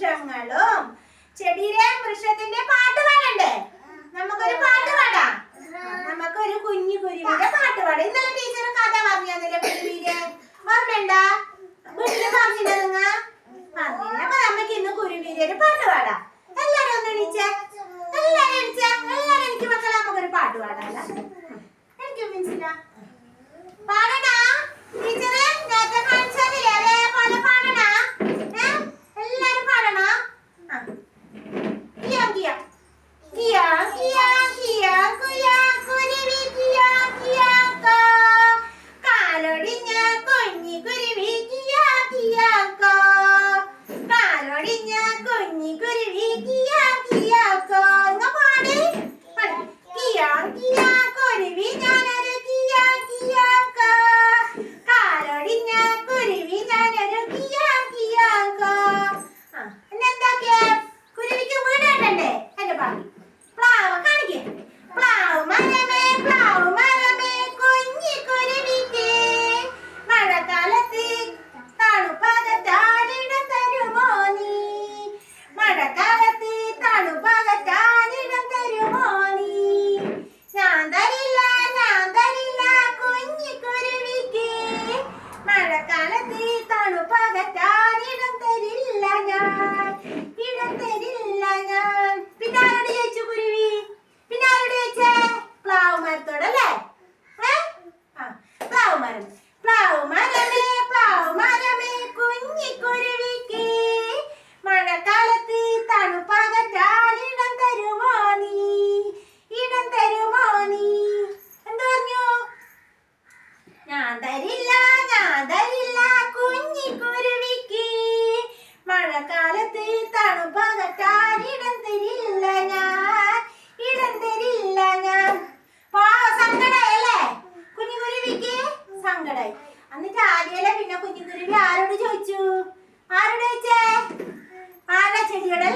വൃക്ഷങ്ങളും ചെടിയിലെ വൃക്ഷത്തിന്റെ പാട്ട് പാടണ്ടേ? നമുക്കൊരു പാട്ട് പാടാം. നമുക്കൊരു കുഞ്ഞു കുരുവിന്റെ പാട്ട് പാടാം. ഇന്നലെ ടീച്ചർ കഥ പറഞ്ഞു തന്നില്ലേ കുരുവിയിലെ വീട്ടിൽ പറഞ്ഞില്ല നിങ്ങ പറഞ്ഞില്ല? അപ്പൊ നമുക്ക് ഇന്ന് കുരുവിയിലെ ഒരു പാട്ട് പാടാം. എല്ലാരും ഒന്ന് എണീച്ചേ. എല്ലാരും എണീച്ചേ. എല്ലാരും എനിക്ക് മക്കളെ നമുക്കൊരു പാട്ട് പാടാം എനിക്ക് മനസ്സിലാ പാടാ നമസ്കാരം എന്നിട്ട് ആദ്യമല്ലേ പിന്നെ കുഞ്ഞുകുരുവി ആരോട് ചോദിച്ചു? ആരോട് ചോദിച്ചേ? ആരാ ചെടിയോടെ